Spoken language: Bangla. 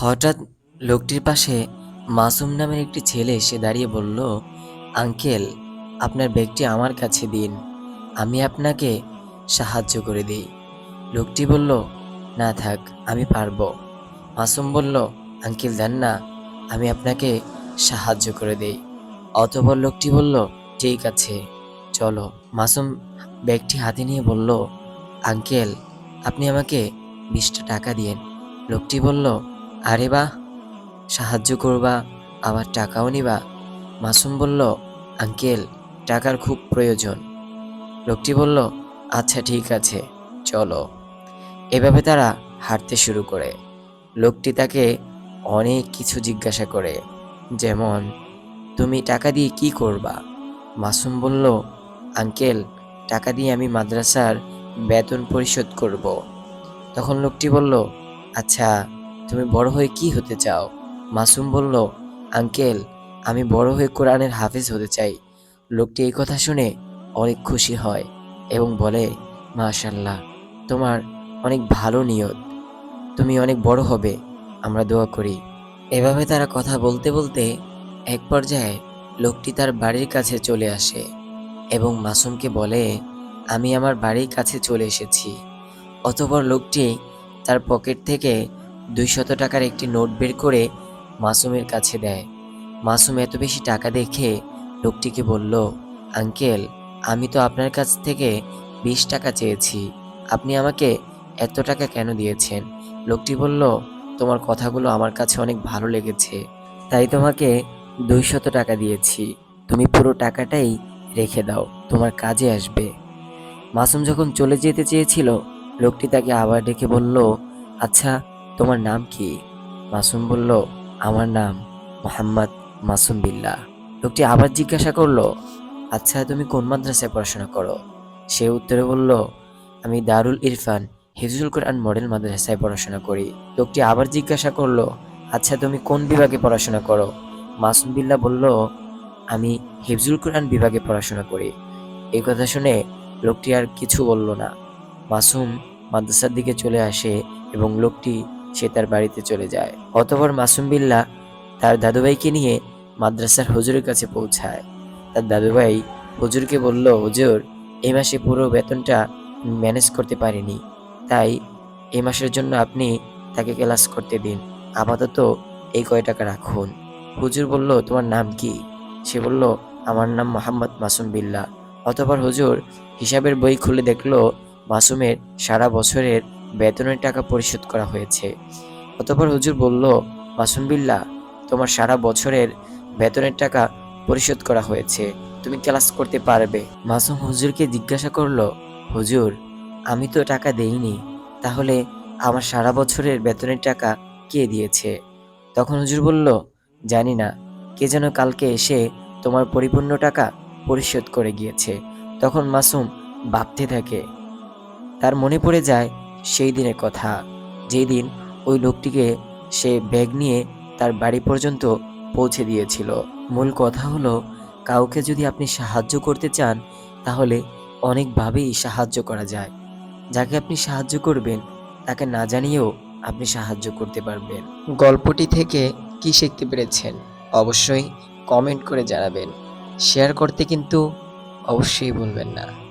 হঠাৎ লোকটির পাশে মাসুম নামের একটি ছেলে এসে দাঁড়িয়ে বলল, আঙ্কেল, আপনার ব্যাগটি আমার কাছে দিন, আমি আপনাকে সাহায্য করে দিই। লোকটি বলল, না থাক, আমি পারব। মাসুম বলল, আঙ্কেল, দেন না, আমি আপনাকে সাহায্য করে দেই। অতপর লোকটি বলল, ঠিক আছে, চলো। মাসুম ব্যাগটি হাতে নিয়ে বলল, আঙ্কেল, আপনি আমাকে বিশটা টাকা দিয়েন। লোকটি বলল আরে বাহ সাহায্য করবা, আবার টাকাও নিবা। মাসুম বলল, আঙ্কেল, টাকার খুব প্রয়োজন। লোকটি বলল আচ্ছা ঠিক আছে, চলো। এভাবে তারা হাঁটতে শুরু করে। লোকটি তাকে অনেক কিছু জিজ্ঞাসা করে, যেমন, তুমি টাকা দিয়ে কি করবা? মাসুম বলল, আঙ্কেল, টাকা দিয়ে আমি মাদ্রাসার বেতন পরিশোধ করব। তখন লোকটি বলল আচ্ছা তুমি বড় হয়ে কি হতে চাও? মাসুম বলল, আঙ্কেল, আমি বড় হয়ে কোরআনের হাফেজ হতে চাই। লোকটি এই কথা শুনে অনেক খুশি হয় এবং বলে মাশাল্লাহ তোমার অনেক ভালো নিয়ত। তুমি অনেক বড় হবে, আমরা দোয়া করি। এভাবে তারা কথা বলতে বলতে এক পর্যায়ে লোকটি তার বাড়ির কাছে চলে আসে এবং মাসুমকে বলে, আমি আমার বাড়ির কাছে চলে এসেছি। অতপর লোকটি তার পকেট থেকে দুইশত টাকার একটি নোট বের করে মাসুমের কাছে দেয়। মাসুম এত বেশি টাকা দেখে লোকটিকে বলল, আঙ্কেল, আমি তো আপনার কাছ থেকে বিশ টাকা চেয়েছি। আপনি আমাকে এত টাকা কেন দিয়েছেন? লোকটি বলল, তোমার কথাগুলো আমার কাছে অনেক ভালো লেগেছে। তাই তোমাকে দুইশত টাকা দিয়েছি। তুমি পুরো টাকাটাই রেখে দাও। তোমার কাজে আসবে। মাসুম যখন চলে যেতে চেয়েছিল, লোকটি তাকে আবার ডেকে বলল আচ্ছা তোমার নাম কি? মাসুম বলল, আমার নাম মোহাম্মদ মাসুম বিল্লাহ লোকটি আবার জিজ্ঞাসা করল আচ্ছা তুমি কোন মাদ্রাসায় পড়াশোনা করো? সে উত্তরে বলল, আমি দারুল ইরফান, হিফজুল কোরআন মডেল মাদ্রাসায় পড়াশোনা করি। লোকটি আবার জিজ্ঞাসা করল আচ্ছা তুমি কোন বিভাগে পড়াশোনা করো? মাসুম বিল্লা বলল, আমি হিফজুল কোরআন বিভাগে পড়াশোনা করি। এই কথা শুনে লোকটি আর কিছু বলল না। মাসুম মাদ্রাসার দিকে চলে আসে এবং লোকটি সে তার বাড়িতে চলে যায়। অতপর মাসুম বিল্লাহ তার দাদুভাইকে নিয়ে মাদ্রাসার হুজুরের কাছে পৌঁছায়। তার দাদুভাই হুজুরকে বলল, হুজুর এই মাসে পুরো বেতনটা ম্যানেজ করতে পারিনি। তাই এই মাসের জন্য আপনি তাকে ক্লাস করতে দিন। আপাতত এই কয় টাকা রাখুন। হুজুর বলল, তোমার নাম কি? সে বলল, আমার নাম মোহাম্মদ মাসুম বিল্লা। অতপর হুজুর হিসাবের বই খুলে দেখল, মাসুমের সারা বছরের বেতনের টাকা পরিশোধ করা হয়েছে। অতপর হুজুর বলল, মাসুম বিল্লাহ, তোমার সারা বছরের বেতনের টাকা পরিশোধ করা হয়েছে। তুমি ক্লাস করতে পারবে। মাসুম হুজুরকে জিজ্ঞাসা করল, হুজুর, আমি তো টাকা দেইনি। তাহলে আমার সারা বছরের বেতনের টাকা কে দিয়েছে? তখন হুজুর বলল, জানি না, কে যেন কালকে এসে তোমার পরিপূর্ণ টাকা পরিশোধ করে গিয়েছে। তখন মাসুম ভাবতে থাকে, তার মনে পড়ে যায় সেই দিনের কথা। যেই দিন ওই লোকটিকে সে ব্যাগ নিয়ে তার বাড়ি পর্যন্ত পৌঁছে দিয়েছিল। মূল কথা হলো, কাউকে যদি আপনি সাহায্য করতে চান, তাহলে অনেকভাবেই সাহায্য করা যায়। যাকে আপনি সাহায্য করবেন, তাকে না জানিয়েও আপনি সাহায্য করতে পারবেন। গল্পটি থেকে কি শিখতে পেরেছেন, অবশ্যই কমেন্ট করে জানাবেন। শেয়ার করতে কিন্তু অবশ্যই ভুলবেন না।